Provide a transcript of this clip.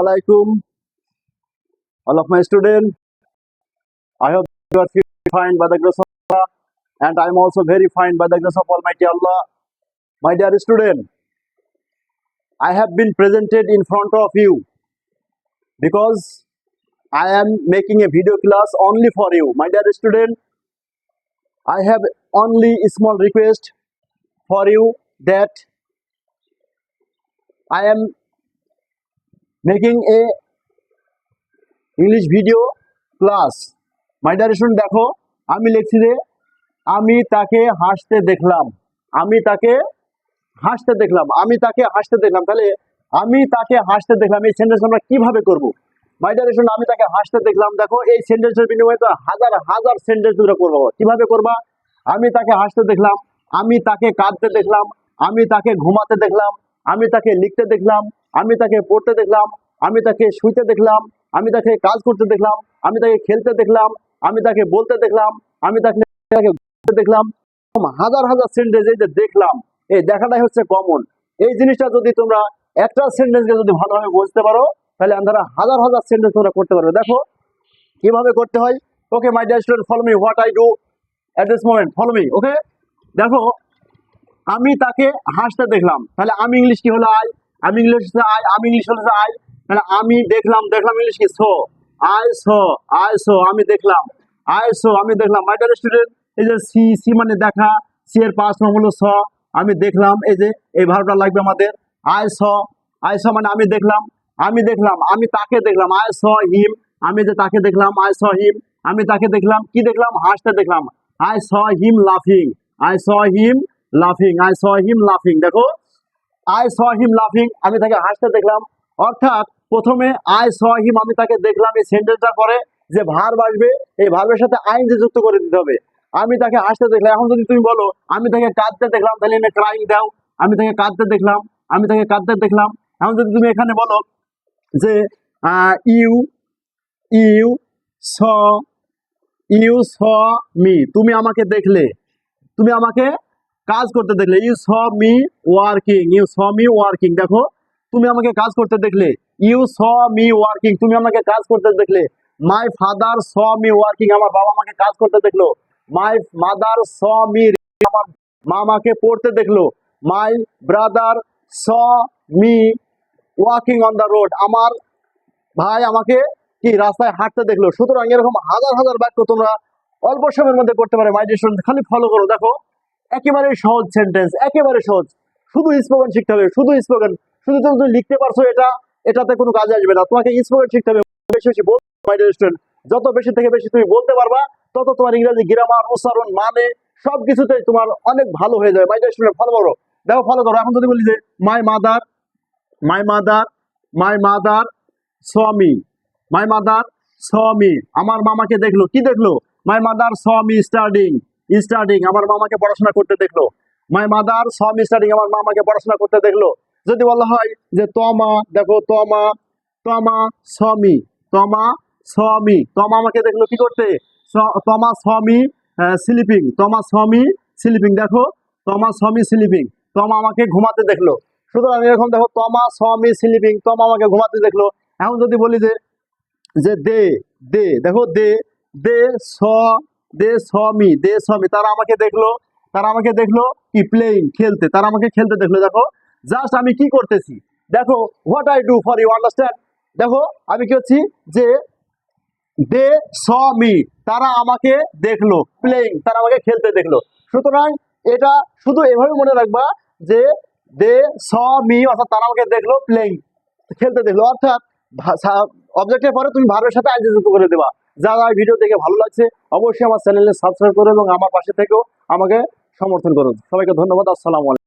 alaikum, all of my students. I hope you are fine by the grace of Allah, and I am also very fine by the grace of Almighty Allah. My dear student, I have been presented in front of you because I am making a video class only for you. My dear student, I have only a small request for you that I am making a English video class dear student দেখো আমি লিখছি যে আমি তাকে হাসতে দেখলাম আমি তাকে হাসতে দেখলাম আমি তাকে হাসতে দেখলাম তাহলে আমি তাকে হাসতে দেখলাম এই সেন্টেন্স আমরা কীভাবে করব মাই স্টুডেন্ট আমি তাকে হাসতে দেখলাম দেখো এই সেন্টেন্সের বিনিময়ে তো হাজার হাজার সেন্টেন্স তোমরা করব কীভাবে করবা আমি তাকে হাসতে দেখলাম আমি তাকে কাঁদতে দেখলাম আমি তাকে ঘুমাতে দেখলাম আমি তাকে লিখতে দেখলাম আমি তাকে পড়তে দেখলাম আমি তাকে শুইতে দেখলাম, আমি তাকে কাজ করতে দেখলাম, আমি তাকে খেলতে দেখলাম, আমি তাকে বলতে দেখলাম, আমি তাকে দেখলাম হাজার হাজার সেন্টেন্স এই যে দেখলাম, এই দেখাটাই হচ্ছে কমন এই জিনিসটা যদি তোমরা একটা সেন্টেন্সকে যদি ভালোভাবে বুঝতে পারো, তাহলে আমরা হাজার হাজার সেন্টেন্স তোমরা করতে পারবে। দেখো, কীভাবে করতে হয়? Okay my dear student follow me what I do at this moment follow me okay দেখো, আমি তাকে হাসতে দেখলাম। তাহলে আমি ইংলিশ কি হলো আই আমি ইংলিশ আই আমি ইংলিশ হলো আই তাহলে আমি দেখলাম দেখলাম ইংলিশ কি? So I so I so আমি দেখলাম। আই সো আমি দেখলাম। মাই ডিয়ার স্টুডেন্ট এই যে সি সি মানে দেখা সি এর পাঁচ নাম হলো স আমি দেখলাম, এই যে, এই ভার্বটা লাগবে আমাদের। আই স আই স মানে আমি দেখলাম আমি দেখলাম, আমি তাকে দেখলাম। আই স হিম আমি যে তাকে দেখলাম আই স হিম আমি তাকে দেখলাম, কি দেখলাম? হাসতে দেখলাম। আই স হিম লাফিং আই স হিম লাফিং আই স হিম লাফিং দেখো আই স হিম লাফিং আমি তাকে হাসতে দেখলাম। অর্থাৎ প্রথমে আই সহিম আমি তাকে দেখলাম, এই সেন্টেন্সটার পরে যে ভার্ব আসবে, এই ভার্বের সাথে আইন যে যুক্ত করে দিতে হবে। আমি তাকে আসতে দেখলাম, এখন যদি তুমি বলো, আমি তাকে কাঁদতে দেখলাম, তাহলে এনে ক্রাইং দাও। আমি তাকে কাঁদতে দেখলাম, আমি তাকে কাঁদতে দেখলাম। এখন যদি তুমি এখানে বলো যে you you, saw you, saw, me, তুমি আমাকে দেখলে, তুমি আমাকে কাজ করতে দেখলে, you, saw, me, working, you, saw, me, working, দেখো, তুমি আমাকে কাজ করতে দেখলে ইউ স মি ওয়ার্কিং তুমি আমাকে কাজ করতে দেখলে। My father saw me working আমার বাবা আমাকে কাজ করতে দেখল। মাই মাদার স মি আমার মা আমাকে পড়তে দেখল। My brother saw me walking on the road আমার ভাই আমাকে কি রাস্তায় হাঁটতে দেখল? সুতরাং এরকম হাজার হাজার বাক্য তোমরা অল্প সময়ের মধ্যে করতে পারে। মাই ডিস্টুডেন্ট খালি ফলো করো। দেখো, একেবারে সহজ সেন্টেন্স একেবারে সহজ। শুধু স্পোকেন শিখতে হবে, শুধু স্পোকেন শুধু তুমি লিখতে পারছ এটা এটাতে কোনো কাজে আসবে না। তোমাকে স্পোকেন শিখতে হবে বেশি বেশি বলতে মাই যত বেশি থেকে বেশি তুমি বলতে পারবা, তত তোমার ইংরেজি গ্রামার উচ্চারণ মানে সব কিছুতে তোমার অনেক ভালো হয়ে যাবে। মাই ডিস্টুডেন্ট ফলো করো। দেখো ফলো করো। এখন যদি বলি যে my mother my mother my mother স্বামী মাই মাদার স্বামী আমার মামাকে দেখল। কি দেখল? মাই মাদার স্বামী স্টাডিং স্টাডিং আমার মামাকে পড়াশোনা করতে দেখল। মাই মাদার স্বামী স্টাডিং আমার মামাকে পড়াশোনা করতে দেখল। যদি বলা হয় যে তমা, দেখো তমা তমা স্বামী তমা স্বামী, তমা আমাকে দেখল কি করতে? তমা স্বামী স্লিপিং তমা স্বামী স্লিপিং দেখো, তমা স্বামী স্লিপিং তমা আমাকে ঘুমাতে দেখল। সুতরাং এরকম দেখো, তমা স্বামী স্লিপিং তমা আমাকে ঘুমাতে দেখল। এখন যদি বলি যে যে দে দে, দেখো দে দে স, দে স্বামী দে স্বামী, তারা আমাকে দেখল, তারা আমাকে দেখল কি? প্লেইং খেলতে, তারা আমাকে খেলতে দেখল, দেখো। জাস্ট আমি কি করতেছি? দেখো what I do for you understand দেখো, আমি কি হচ্ছি? যে দে স মি তারা আমাকে দেখল প্লেইং তারা আমাকে খেলতে দেখল। সুতরাং এটা শুধু এভাবে মনে রাখবা যে দে স মি অর্থাৎ তারা আমাকে দেখল প্লেইং খেলতে দেখল। অর্থাৎ অবজেক্টের পরে তুমি ভার্বের সাথে যুক্ত করে দেবা। যারা ভিডিও দেখে ভালো লাগছে, অবশ্যই আমার চ্যানেলে সাবস্ক্রাইব করো এবং আমার পাশে থেকেও আমাকে সমর্থন করো। সবাইকে ধন্যবাদ, আসসালামু আলাইকুম।